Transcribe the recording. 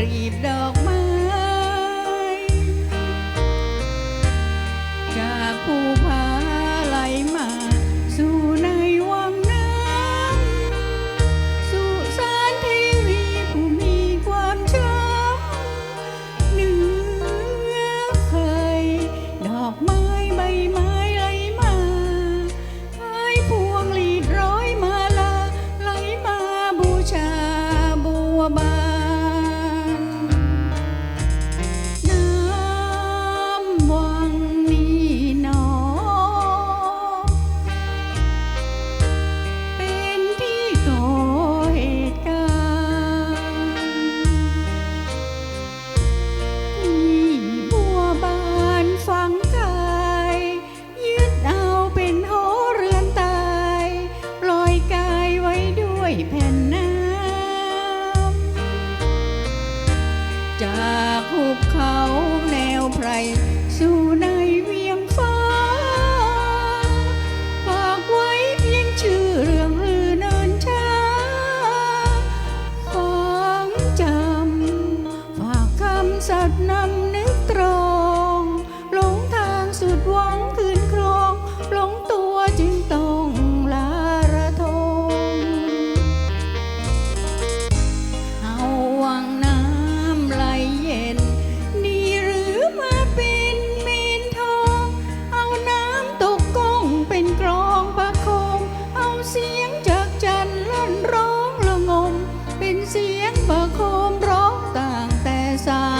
กรีบดอก จากหุบเขาแนวไพร สู่ในเวียงฟ้าฝากไว้เพียงชื่อเรื่องลือเนินช้าฟังจำฝากคำสัตย์นำเน 사